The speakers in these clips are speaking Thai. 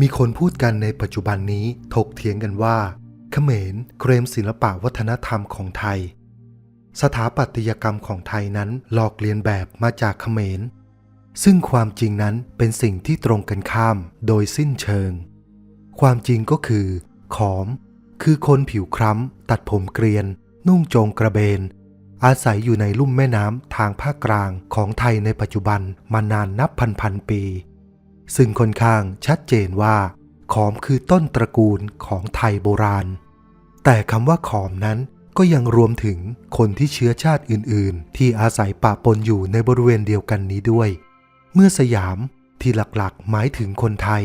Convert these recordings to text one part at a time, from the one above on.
มีคนพูดกันในปัจจุบันนี้ถกเถียงกันว่าเขมรเคลมศิลปะวัฒนธรรมของไทย สถาปัตยกรรมของไทยนั้นหลอกเลียนแบบมาจากเขมร ซึ่งความจริงนั้นเป็นสิ่งที่ตรงกันข้ามโดยสิ้นเชิง ความจริงก็คือ ขอม คือคนผิวคล้ำ ตัดผมเกรียน นุ่งโจงกระเบน อาศัยอยู่ในลุ่มแม่น้ำทางภาคกลางของไทยในปัจจุบันมานานนับพันพันปี ซึ่งค่อนข้างชัดเจนว่า ขอมคือต้นตระกูลของไทยโบราณ แต่คำว่าขอมนั้นก็ยังรวมถึงคนที่เชื้อชาติอื่น ๆ ที่อาศัยปะปนอยู่ในบริเวณเดียวกันนี้ด้วย เมื่อสยามที่หลักๆ หมายถึงคนไทย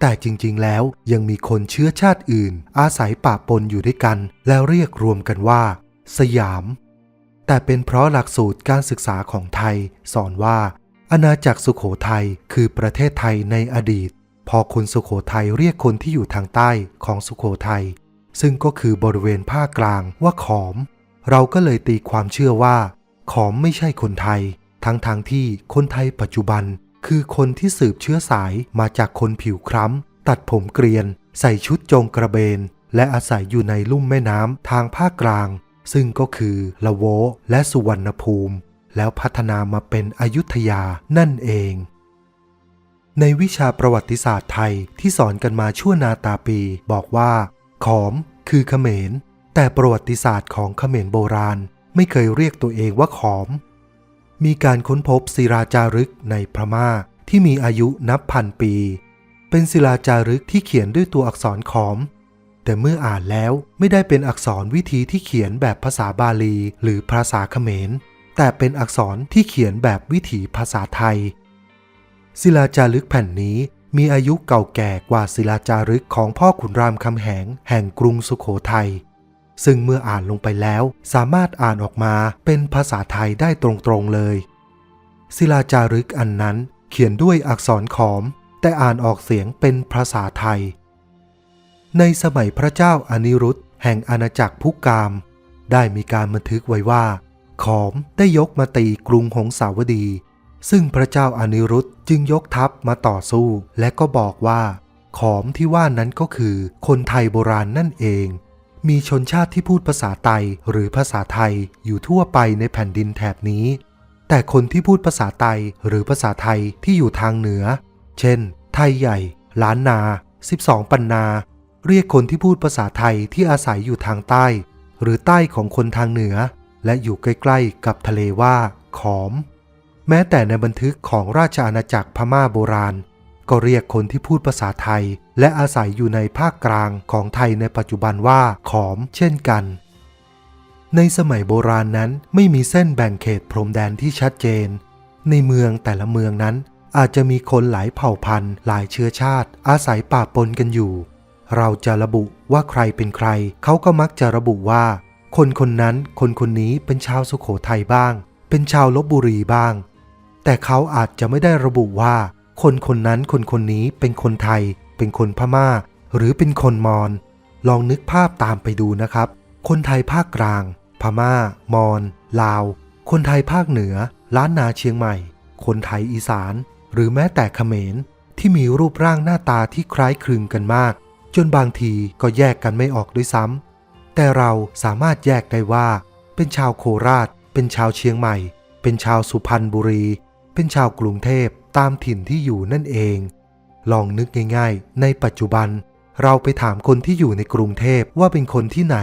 แต่จริงๆ แล้วยังมีคนเชื้อชาติอื่น อาศัยปะปนอยู่ด้วยกัน แล้วเรียกรวมกันว่า สยาม แต่เป็นเพราะหลักสูตรการศึกษาของไทย สอนว่า อาณาจักรสุขโขทัยคือประเทศไทยในอดีต พอคนสุขโขทัยเรียกคนที่อยู่ทางใต้ของสุขโขทัยซึ่งก็คือบริเวณภาคกลางว่าขอม เราก็เลยตีความเชื่อว่า ขอมไม่ใช่คนไทย ทั้งทางที่คนไทยปัจจุบัน คือคนที่สืบเชื้อสายมาจากคนผิวคล้ำ ตัดผมเกรียน ใส่ชุดโจงกระเบน และอาศัยอยู่ในลุ่มแม่น้ำทางภาคกลาง ซึ่งก็คือละโวและสุวรรณภูมิ แล้วพัฒนามาเป็นอยุธยานั่นเอง ในวิชาประวัติศาสตร์ไทยที่สอนกันมาชั่วนาตาปี บอกว่า ขอม คือเขมร แต่ประวัติศาสตร์ของเขมรโบราณ ไม่เคยเรียกตัวเองว่าขอม มีการค้นพบศิลาจารึกในพม่าที่มีอายุนับพันปี เป็นศิลาจารึกที่เขียนด้วยตัวอักษรขอม แต่เมื่ออ่านแล้วไม่ได้เป็นอักษรวิธีที่เขียนแบบภาษาบาลีหรือภาษาเขมร แต่เป็นอักษรที่เขียนแบบวิถีภาษาไทย ศิลาจารึกแผ่นนี้มีอายุเก่าแก่กว่าศิลาจารึกของพ่อขุนรามคำแหงแห่งกรุงสุขโขทัยซึ่งเมื่ออ่านลงไปแล้วสามารถอ่านออกมาเป็นภาษาไทยได้ตรงๆเลย ศิลาจารึกอันนั้นเขียนด้วยอักษรขอม แต่อ่านออกเสียงเป็นภาษาไทย ในสมัยพระเจ้าอนิรุตแห่งอาณาจักรพุกาม ได้มีการบันทึกไว้ว่า ขอมได้ยกมาตีกรุงหงสาวดี ซึ่งพระเจ้าอนิรุตจึงยกทัพมาต่อสู้ และก็บอกว่า ขอมที่ว่านั้นก็คือ คนไทยโบราณนั่นเอง มีชนชาติที่พูดภาษาไตหรือภาษาไทยอยู่ทั่วไปในแผ่นดินแถบนี้ แต่คนที่พูดภาษาไตหรือภาษาไทยที่อยู่ทางเหนือ เช่น ไทยใหญ่ ล้านนา 12 ปันนา เรียกคนที่พูดภาษาไทยที่อาศัยอยู่ทางใต้ หรือใต้ของคนทางเหนือ และอยู่ใกล้ๆกับทะเลว่าขอม แม้แต่ในบันทึกของราชอาณาจักรพม่าโบราณ ก็เรียกคนที่พูดภาษาไทย และอาศัยอยู่ในภาคกลางของไทยในปัจจุบันว่าขอมเช่นกัน ในสมัยโบราณนั้นไม่มีเส้นแบ่งเขตพรมแดนที่ชัดเจน ในเมืองแต่ละเมืองนั้นอาจจะมีคนหลายเผ่าพันธุ์หลายเชื้อชาติ อาศัยป่าปนกันอยู่ เราจะระบุว่าใครเป็นใคร เขาก็มักจะระบุว่า คนคนนั้นคนคนนี้เป็นชาวสุโขทัยบ้าง เป็นชาวลบบุรีบ้าง แต่เขาอาจจะไม่ได้ระบุว่า คนคนนั้นคนคนนี้เป็นคนไทย เป็นคนพม่า หรือเป็นคนมอญลองนึกภาพตามไปดูนะครับ คนไทยภาคกลาง พม่า มอญลาว คนไทยภาคเหนือ ล้านนาเชียงใหม่ คนไทยอีสาน หรือแม้แต่เขมรที่มีรูปร่างหน้าตาที่คล้ายคลึงกันมาก จนบางทีก็แยกกันไม่ออกด้วยซ้ำ แต่เราสามารถแยกได้ว่า เป็นชาวโคราช เป็นชาวเชียงใหม่ เป็นชาวสุพรรณบุรี เป็นชาวกรุงเทพตามถิ่นที่อยู่นั่นเอง ลองนึกง่ายๆ ในปัจจุบัน เราไปถามคนที่อยู่ในกรุงเทพว่าเป็นคนที่ไหน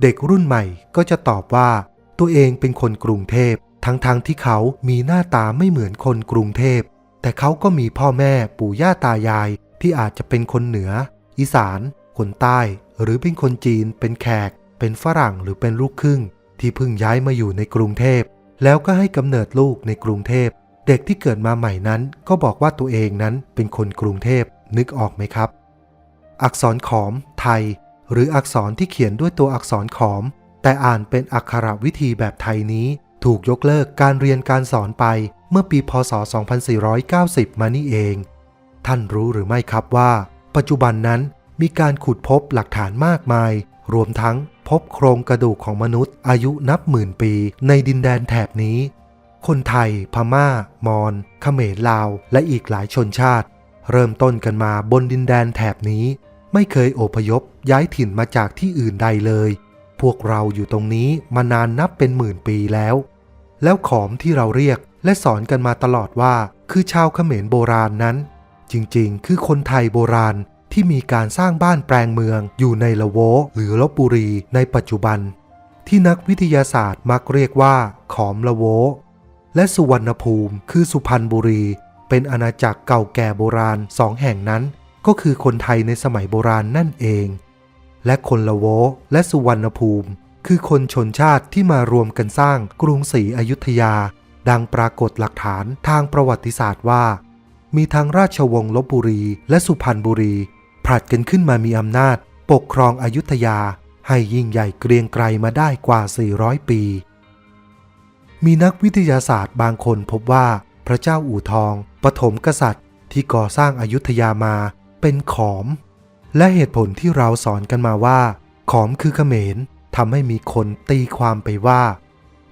เด็กรุ่นใหม่ก็จะตอบว่า ตัวเองเป็นคนกรุงเทพทั้งๆทที่เขามีหน้าตาไม่เหมือนคนกรุงเทพ แต่เขาก็มีพ่อแม่ปู่ย่าตายายที่อาจจะเป็นคนเหนือ อีสาน คนใต้ หรือเป็นคนจีน เป็นแขก เป็นฝรั่งหรือเป็นลูกครึ่ง ที่เพิ่งย้ายมาอยู่ในกรุงเทพ แล้วก็ให้กำเนิดลูกในกรุงเทพ เด็กที่เกิดมาใหม่นั้น ก็บอกว่าตัวเองนั้นเป็นคนกรุงเทพนึกออกไหมครับ อักษรขอม ไทย หรืออักษรที่เขียนด้วยตัวอักษรขอม แต่อ่านเป็นอักขระวิธีแบบไทยนี้ ถูกยกเลิกการเรียนการสอนไปเมื่อปีพศ 2490 มานี่เอง ท่านรู้หรือไม่ครับว่า ปัจจุบันนั้น มีการขุดพบหลักฐานมากมาย รวมทั้งพบโครงกระดูกของมนุษย์อายุนับหมื่นปีในดินแดนแถบนี้ คนไทย พม่า มอญเขมรลาว และอีกหลายชนชาติ เริ่มต้นกันมาบนดินแดนแถบนี้ ไม่เคยอพยพย้ายถิ่นมาจากที่อื่นใดเลย พวกเราอยู่ตรงนี้มานานนับเป็นหมื่นปีแล้ว แล้วขอมที่เราเรียกและสอนกันมาตลอดว่า คือชาวเขมรโบราณนั้น จริงๆ คือคนไทยโบราณ ที่มีการสร้างบ้านแปลงเมืองอยู่ในละโวหรือลบบุรีในปัจจุบัน ที่นักวิทยาศาสตร์มักเรียกว่า ขอมละโวและสุวรรณภูมิคือสุพรรณบุรี เป็นอาณาจักรเก่าแก่โบราณสองแห่งนั้น ก็คือคนไทยในสมัยโบราณนั่นเอง และคนละโวและสุวรรณภูมิ คือคนชนชาติที่มารวมกันสร้างกรุงศรีอยุธยา ดังปรากฏหลักฐานทางประวัติศาสตร์ว่า มีทั้งราชวงศ์ลบบุรีและสุพรรณบุรี ผลัดกันขึ้นมามีอำนาจ ปกครองอยุธยาให้ยิ่งใหญ่เกรียงไกรมาได้กว่า 400 ปี มีนักวิทยาศาสตร์บางคนพบว่าพระเจ้าอู่ทอง ปฐมกษัตริย์ ที่ก่อสร้างอายุทยามาเป็นขอม และเหตุผลที่เราสอนกันมาว่า ขอมคือเขมรทำให้มีคนตีความไปว่า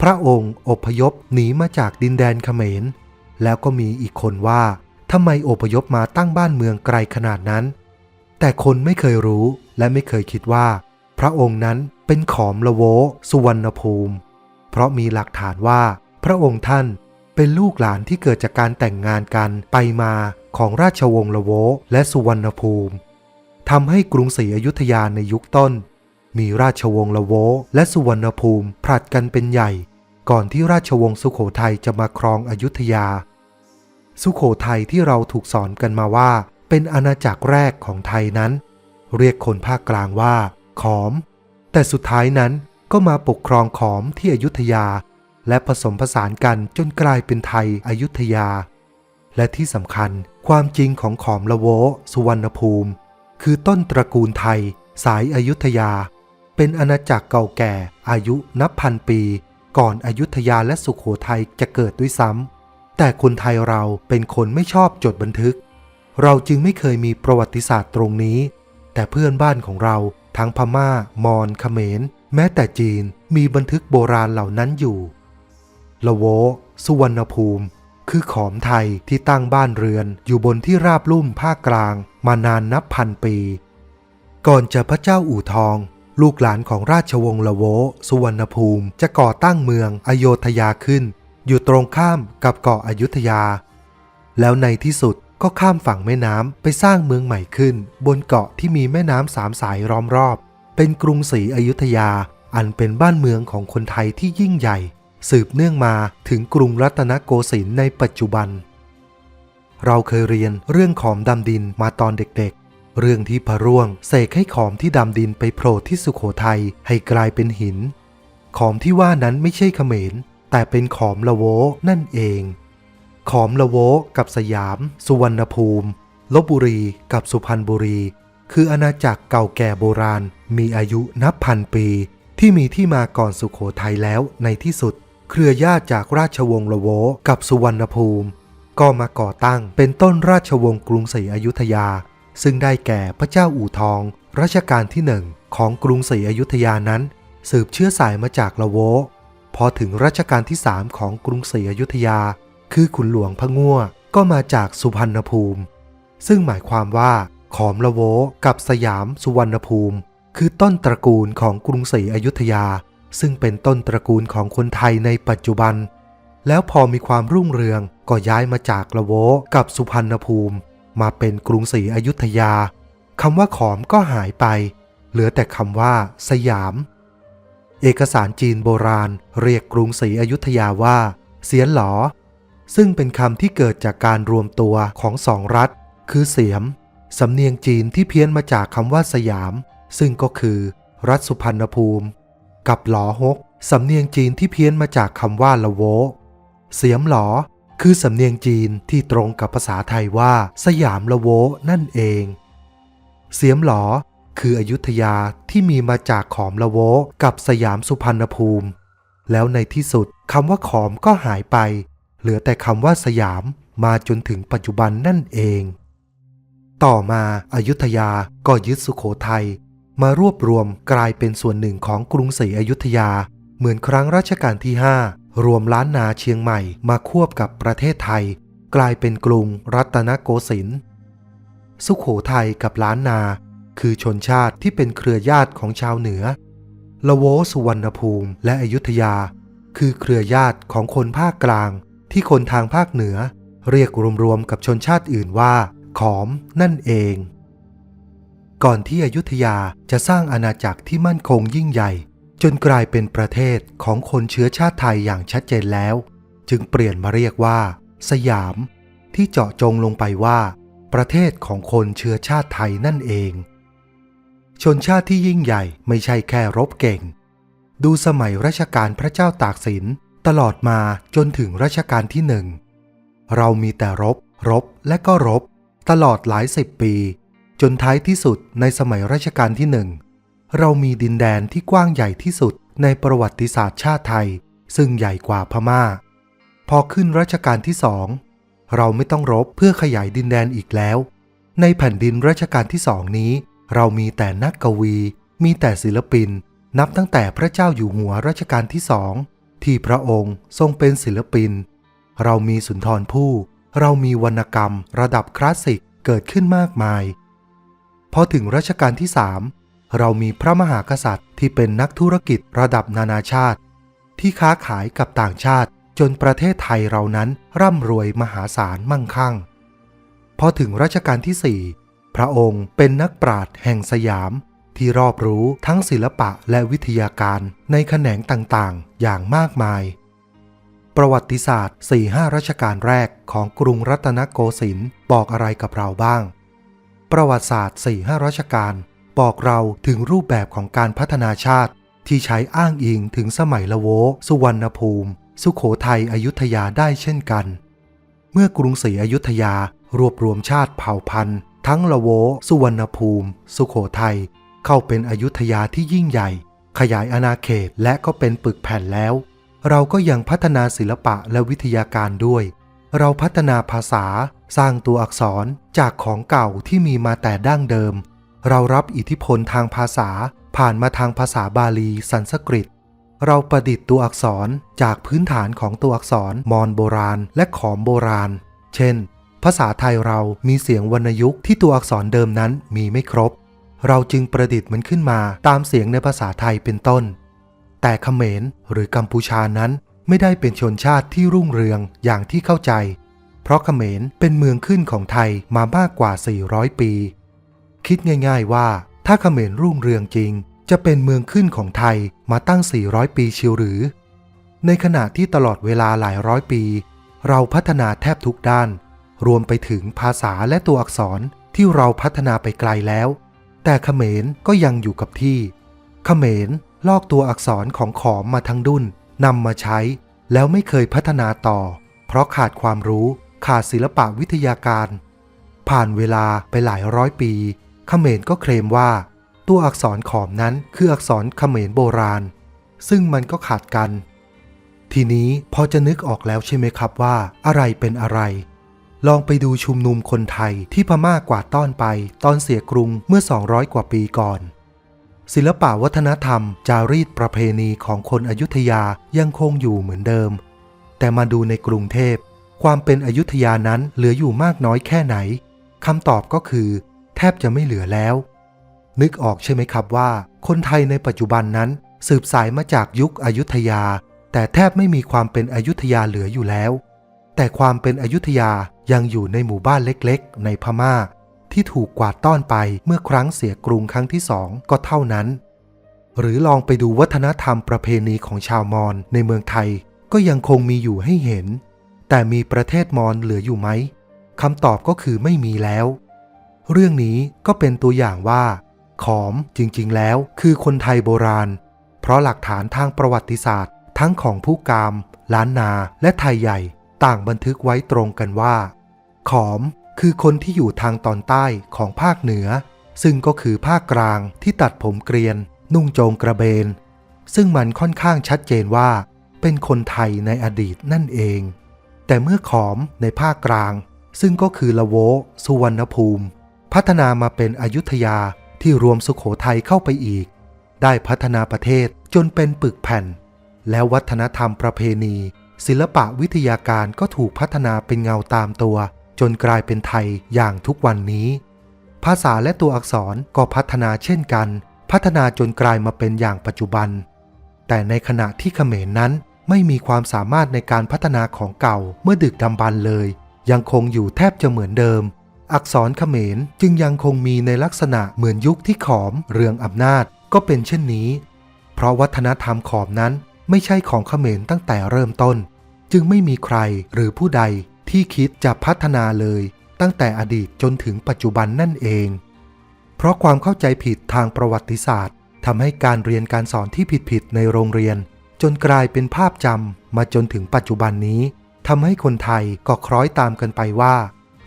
พระองค์อพยพหนีมาจากดินแดนเขมร แล้วก็มีอีกคนว่าทำไมอพยพมาตั้งบ้านเมืองไกลขนาดนั้น แต่คนไม่เคยรู้และไม่เคยคิดว่า พระองค์นั้นเป็นขอมละโวสุวรรณภูมิ เพราะมีหลักฐานว่า พระองค์ท่านเป็นลูกหลานที่เกิดจากการแต่งงานกันไปมาของราชวงศ์ละโวและสุวรรณภูมิทำให้กรุงศรีอยุธยาในยุคต้น มีราชวงศ์ละโวและสุวรรณภูมิผลัดกันเป็นใหญ่ ก่อนที่ราชวงศ์สุโขทัยจะมาครองอยุธยา สุโขทัยที่เราถูกสอนกันมาว่า เป็นอาณาจักรแรกของไทยนั้น เรียกคนภาคกลางว่า ขอม แต่สุดท้ายนั้นก็มาปกครองขอมที่อยุธยา และผสมผสานกันจนกลายเป็นไทยอยุธยา และที่สำคัญความจริงของขอมละโวสุวรรณภูมิ คือต้นตระกูลไทย สายอยุธยา เป็นอาณาจักรเก่าแก่อายุนับพันปี ก่อนอยุธยาและสุขโขทัยจะเกิดด้วยซ้ำแต่คนไทยเราเป็นคนไม่ชอบจดบันทึก เราจึงไม่เคยมีประวัติศาสตร์ตรงนี้ แต่เพื่อนบ้านของเราทั้งพม่า มอญเขมร แม้แต่จีนมีบันทึกโบราณเหล่านั้นอยู่ ละโว สุวรรณภูมิ คือขอมไทยที่ตั้งบ้านเรือนอยู่บนที่ราบลุ่มภาคกลาง มานานนับพันปี ก่อนจะพระเจ้าอู่ทอง ลูกหลานของราชวงศ์ละโว สุวรรณภูมิจะก่อตั้งเมืองอโยธยาขึ้น อยู่ตรงข้ามกับเกาะอยุธยา แล้วในที่สุด ก็ข้ามฝั่งแม่น้ำไปสร้างเมืองใหม่ขึ้น บนเกาะที่มีแม่น้ำสามสายล้อมรอบ เป็นกรุงศรีอยุธยา อันเป็นบ้านเมืองของคนไทยที่ยิ่งใหญ่ สืบเนื่องมาถึงกรุงรัตนโกสินทร์ในปัจจุบัน เราเคยเรียนเรื่องขอมดำดินมาตอนเด็กๆ เรื่องที่พระร่วงเสกให้ขอมที่ดำดินไปโผล่ที่สุโขทัยให้กลายเป็นหิน ขอมที่ว่านั้นไม่ใช่เขมรแต่เป็นขอมละโวนั่นเอง ขอมละโวกับสยาม สุวรรณภูมิลบบุรีกับสุพรรณบุรี คืออาณาจักรเก่าแก่โบราณ มีอายุนับพันปี ที่มีที่มาก่อนสุขโขทัยแล้วในที่สุด เครือญาติจากราชวงศ์ละโวกับสุวรรณภูมิ ก็มาก่อตั้งเป็นต้นราชวงศ์กรุงศรีอยุธยา ซึ่งได้แก่พระเจ้าอู่ทองรัชกาลที่หนึ่งของกรุงศรีอยุธยานั้น สืบเชื้อสายมาจากละโวพอถึงรัชกาลที่สามของกรุงศรีอยุธยา คือขุนหลวงพะงั่วก็มาจากสุพรรณภูมิ ซึ่งหมายความว่า ขอมละโวกับสยามสุวรรณภูมิ คือต้นตระกูลของกรุงศรีอยุธยา ซึ่งเป็นต้นตระกูลของคนไทยในปัจจุบัน แล้วพอมีความรุ่งเรืองก็ย้ายมาจากละโวกับสุพรรณภูมิ มาเป็นกรุงศรีอยุธยาคำว่าขอมก็หายไป เหลือแต่คำว่า สยาม เอกสารจีนโบราณเรียกกรุงศรีอยุธยาว่า เสียนหลอ ซึ่งเป็นคำที่เกิดจากการรวมตัวของสองรัฐ คือเสียม สำเนียงจีนที่เพี้ยนมาจากคำว่าสยาม ซึ่งก็คือ รัฐสุพรรณภูมิ กับหลอฮก สำเนียงจีนที่เพี้ยนมาจากคำว่าละโว เสียมหลอ คือสำเนียงจีนที่ตรงกับภาษาไทยว่า สยามละโวนั่นเอง เสียมหลอ คืออยุธยาที่มีมาจากขอมละโว กับสยามสุพรรณภูมิ แล้วในที่สุดคำว่าขอมก็หายไป เหลือแต่คำว่าสยามมาจนถึงปัจจุบันนั่นเอง ต่อมาอายุทยาก็ยึดสุโขทัยมารวบรวมกลายเป็นส่วนหนึ่งของกรุงศรีอยุธยา เหมือนครั้งรัชกาลที่ 5 รวมล้านนาเชียงใหม่มาควบกับประเทศไทย กลายเป็นกรุงรัตนโกสินทร์สุขโขทัยกับล้านนา คือชนชาติที่เป็นเครือญาติของชาวเหนือละโวสุวรรณภูมิและอยุธยา คือเครือญาติของคนภาคกลาง ที่คนทางภาคเหนือ เรียกรวมๆกับชนชาติอื่นว่า ขอมนั่นเอง ก่อนที่อยุธยาจะสร้างอาณาจักรที่มั่นคงยิ่งใหญ่ จนกลายเป็นประเทศของคนเชื้อชาติไทยอย่างชัดเจนแล้ว จึงเปลี่ยนมาเรียกว่า สยาม ที่เจาะจงลงไปว่า ประเทศของคนเชื้อชาติไทยนั่นเอง ชนชาติที่ยิ่งใหญ่ไม่ใช่แค่รบเก่ง ดูสมัยรัชกาลพระเจ้าตากสิน ตลอดมาจนถึงรัชกาลที่หนึ่ง เรามีแต่รบ รบและก็รบ ตลอดหลายสิบปี จนท้ายที่สุดในสมัยรัชกาลที่หนึ่ง เรามีดินแดนที่กว้างใหญ่ที่สุดในประวัติศาสตร์ชาติไทย ซึ่งใหญ่กว่าพม่า พอขึ้นรัชกาลที่สอง เราไม่ต้องรบเพื่อขยายดินแดนอีกแล้ว ในแผ่นดินรัชกาลที่สองนี้ เรามีแต่นักกวี มีแต่ศิลปิน นับตั้งแต่พระเจ้าอยู่หัวรัชกาลที่สอง ที่พระองค์ทรงเป็นศิลปิน เรามีสุนทรภู่เรามีวรรณกรรมระดับคลาสสิกเกิดขึ้นมากมาย พอถึงรัชกาลที่สามเรามีพระมหากษัตริย์ที่เป็นนักธุรกิจระดับนานาชาติ ที่ค้าขายกับต่างชาติจนประเทศไทยเรานั้นร่ำรวยมหาศาลมั่งคั่ง พอถึงรัชกาลที่สี่พระองค์เป็นนักปราชญ์แห่งสยาม ที่รอบรู้ทั้งศิลปะและวิทยาการในแขนงต่างๆ อย่างมากมาย ประวัติศาสตร์ 4-5 รัชกาลแรกของกรุงรัตนโกสินทร์บอกอะไรกับเราบ้าง ประวัติศาสตร์ 4-5 รัชกาลบอกเราถึงรูปแบบของการพัฒนาชาติ ที่ใช้อ้างอิงถึงสมัยละโว สุวรรณภูมิ สุขโขทัยอยุธยาได้เช่นกัน เมื่อกรุงศรีอยุธยารวบรวมชาติเผ่าพันธุ์ ทั้งละโว สุวรรณภูมิ สุขโขทัย เข้าเป็นอยุธยาที่ยิ่งใหญ่ ขยายอาณาเขตและก็เป็นปึกแผ่นแล้ว เราก็ยังพัฒนาศิลปะและวิทยาการด้วย เราพัฒนาภาษาสร้างตัวอักษรจากของเก่าที่มีมาแต่ดั้งเดิม เรารับอิทธิพลทางภาษาผ่านมาทางภาษาบาลีสันสกฤต เราประดิษฐ์ตัวอักษรจากพื้นฐานของตัวอักษรมอญโบราณและขอมโบราณ เช่น ภาษาไทยเรามีเสียงวรรณยุกต์ที่ตัวอักษรเดิมนั้นมีไม่ครบ เราจึงประดิษฐ์มันขึ้นมาตามเสียงในภาษาไทยเป็นต้น แต่เขมรหรือกัมพูชานั้นไม่ได้เป็นชนชาติที่รุ่งเรืองอย่างที่เข้าใจ เพราะเขมรเป็นเมืองขึ้นของไทยมามากกว่า 400 ปี คิดง่าย ๆว่า ถ้าเขมรรุ่งเรืองจริง จะเป็นเมืองขึ้นของไทยมาตั้ง 400 ปีเชียวหรือ ในขณะที่ตลอดเวลาหลายร้อยปี เราพัฒนาแทบทุกด้าน รวมไปถึงภาษาและตัวอักษรที่เราพัฒนาไปไกลแล้ว แต่เขมรก็ยังอยู่กับที่ เขมรลอกตัวอักษรของขอมมาทั้งดุนนำมาใช้ แล้วไม่เคยพัฒนาต่อ เพราะขาดความรู้ขาดศิลปะวิทยาการ ผ่านเวลาไปหลายร้อยปีเขมรก็เคลมว่า ตัวอักษรขอมนั้นคืออักษรเขมรโบราณ ซึ่งมันก็ขาดกัน ทีนี้พอจะนึกออกแล้วใช่ไหมครับว่าอะไรเป็นอะไร ลองไปดูชุมนุมคนไทยที่พม่ากวาดต้อนไป ตอนเสียกรุงเมื่อ 200 กว่าปีก่อน ศิลปะวัฒนธรรม จารีตประเพณีของคนอยุธยายังคงอยู่เหมือนเดิม แต่มาดูในกรุงเทพ ความเป็นอยุธยานั้นเหลืออยู่มากน้อยแค่ไหนคำตอบก็คือ แทบจะไม่เหลือแล้ว นึกออกใช่ไหมครับว่า คนไทยในปัจจุบันนั้น สืบสายมาจากยุคอยุธยา แต่แทบไม่มีความเป็นอยุธยาเหลืออยู่แล้ว แต่ความเป็นอยุธยายังอยู่ในหมู่บ้านเล็กๆ ในพม่า ที่ถูกกวาดต้อนไปเมื่อครั้งเสียกรุงครั้งที่สองก็เท่านั้น หรือลองไปดูวัฒนธรรมประเพณีของชาวมอญในเมืองไทยก็ยังคงมีอยู่ให้เห็น แต่มีประเทศมอญเหลืออยู่ไหมคำตอบก็คือไม่มีแล้ว เรื่องนี้ก็เป็นตัวอย่างว่า ขอมจริงๆแล้วคือคนไทยโบราณ เพราะหลักฐานทางประวัติศาสตร์ ทั้งของผู้กาม ล้านนาและไทยใหญ่ ต่างบันทึกไว้ตรงกันว่า ขอมคือคนที่อยู่ทางตอนใต้ของภาคเหนือ ซึ่งก็คือภาคกลางที่ตัดผมเกรียน นุ่งโจงกระเบน ซึ่งมันค่อนข้างชัดเจนว่า เป็นคนไทยในอดีตนั่นเอง แต่เมื่อขอมในภาคกลาง ซึ่งก็คือละโวสุวรรณภูมิ พัฒนามาเป็นอยุธยาที่รวมสุขโขทัยเข้าไปอีก ได้พัฒนาประเทศจนเป็นปึกแผ่น แล้ววัฒนธรรมประเพณี ศิลปะวิทยาการก็ถูกพัฒนาเป็นเงาตามตัว จนกลายเป็นไทยอย่างทุกวันนี้ ภาษาและตัวอักษรก็พัฒนาเช่นกัน พัฒนาจนกลายมาเป็นอย่างปัจจุบัน แต่ในขณะที่เขมรนั้นไม่มีความสามารถในการพัฒนาของเก่าเมื่อดึกดำบรรพ์เลย ยังคงอยู่แทบจะเหมือนเดิม อักษรเขมรจึงยังคงมีในลักษณะเหมือนยุคที่ขอมเรืองอำนาจก็เป็นเช่นนี้ เพราะวัฒนธรรมขอมนั้น ไม่ใช่ของเขมรตั้งแต่เริ่มต้น จึงไม่มีใครหรือผู้ใดที่คิดจะพัฒนาเลย ตั้งแต่อดีตจนถึงปัจจุบันนั่นเอง เพราะความเข้าใจผิดทางประวัติศาสตร์ทำให้การเรียนการสอนที่ผิดๆในโรงเรียน จนกลายเป็นภาพจำมาจนถึงปัจจุบันนี้ทำให้คนไทยก็คล้อยตามกันไปว่า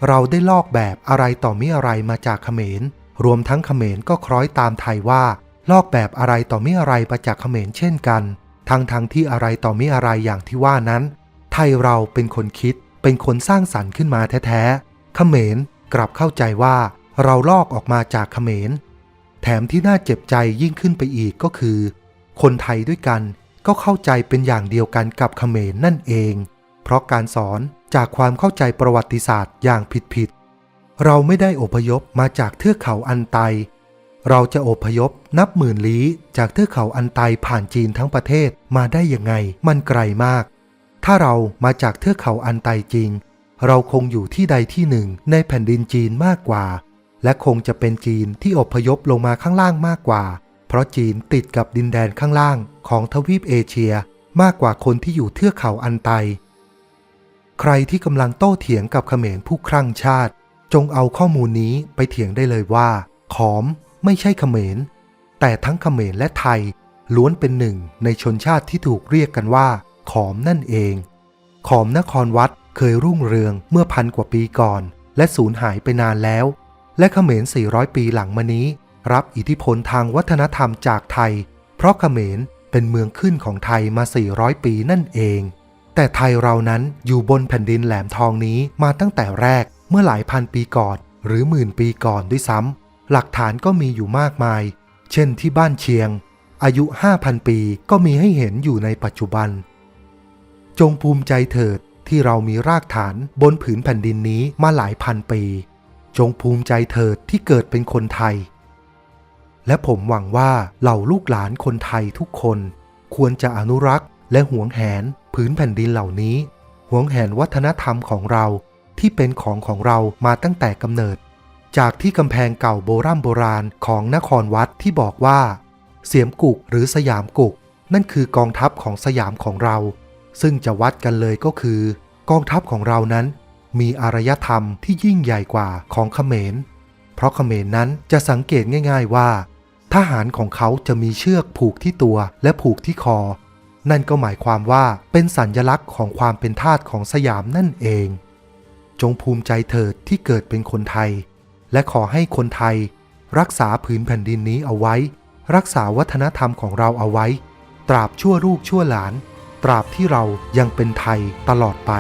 เราได้ลอกแบบอะไรต่อมิอะไรมาจากเขมร รวมทั้งเขมรก็คล้อยตามไทยว่า ลอกแบบอะไรต่อมิอะไรมาจากเขมรเช่นกัน ทั้งทั้งที่อะไรต่อมิอะไรอย่างที่ว่านั้น ไทยเราเป็นคนคิด เป็นคนสร้างสรรค์ขึ้นมาแท้ๆเขมรกลับเข้าใจว่าเราลอกออกมาจากเขมร แถมที่น่าเจ็บใจยิ่งขึ้นไปอีกก็คือ คนไทยด้วยกันก็เข้าใจเป็นอย่างเดียวกันกับเขมรนั่นเอง เพราะการสอนจากความเข้าใจประวัติศาสตร์อย่างผิดๆเราไม่ได้อพยพมาจากเทือกเขาอันไต เราจะอพยพนับหมื่นลี้จากเทือกเขาอันไตผ่านจีนทั้งประเทศมาได้ยังไงมันไกลมาก ถ้าเรามาจากเทือกเขาอันไตจริง เราคงอยู่ที่ใดที่หนึ่งในแผ่นดินจีนมากกว่า และคงจะเป็นจีนที่อพยพลงมาข้างล่างมากกว่า เพราะจีนติดกับดินแดนข้างล่างของทวีปเอเชีย มากกว่าคนที่อยู่เทือกเขาอันไต ใครที่กำลังโต้เถียงกับเขมรผู้ครั่งชาติ จงเอาข้อมูลนี้ไปเถียงได้เลยว่าขอม ไม่ใช่เขมร แต่ทั้งเขมรและไทยล้วนเป็นหนึ่งในชนชาติที่ถูกเรียกกันว่า ขอมนั่นเอง ขอมนครวัดเคยรุ่งเรืองเมื่อพันกว่าปีก่อน และสูญหายไปนานแล้ว และเขมร 400 ปีหลังมานี้ รับอิทธิพลทางวัฒนธรรมจากไทย เพราะเขมรเป็นเมืองขึ้นของไทยมา 400 ปีนั่นเอง แต่ไทยเรานั้นอยู่บนแผ่นดินแหลมทองนี้มาตั้งแต่แรกเมื่อหลายพันปีก่อน หรือหมื่นปีก่อนด้วยซ้ำ หลักฐานก็มีอยู่มากมาย เช่นที่บ้านเชียง อายุ 5,000 ปีก็มีให้เห็นอยู่ในปัจจุบัน จงภูมิใจเถิดที่เรามีรากฐานบนผืนแผ่นดินนี้มาหลายพันปี จงภูมิใจเถิดที่เกิดเป็นคนไทย และผมหวังว่าเหล่าลูกหลานคนไทยทุกคน ควรจะอนุรักษ์และหวงแหนผืนแผ่นดินเหล่านี้หวงแหนวัฒนธรรมของเราที่เป็นของของเรามาตั้งแต่กำเนิด จากที่กำแพงเก่าโบราณโบราณของนครวัดที่บอกว่า เสียมกุกหรือสยามกุก นั่นคือกองทัพของสยามของเรา ซึ่งจะวัดกันเลยก็คือ กองทัพของเรานั้น มีอารยธรรมที่ยิ่งใหญ่กว่าของเขมร เพราะเขมรนั้นจะสังเกตง่าย ๆว่า ทหารของเขาจะมีเชือกผูกที่ตัวและผูกที่คอ นั่นก็หมายความว่าเป็นสัญญลักษณ์ของความเป็นทาสของสยามนั่นเอง จงภูมิใจเถิดที่เกิดเป็นคนไทย และขอให้คนไทย รักษาผืนแผ่นดินนี้เอาไว้ รักษาวัฒนธรรมของเราเอาไว้ ตราบชั่วลูกชั่วหลาน ตราบที่เรายังเป็นไทยตลอดไป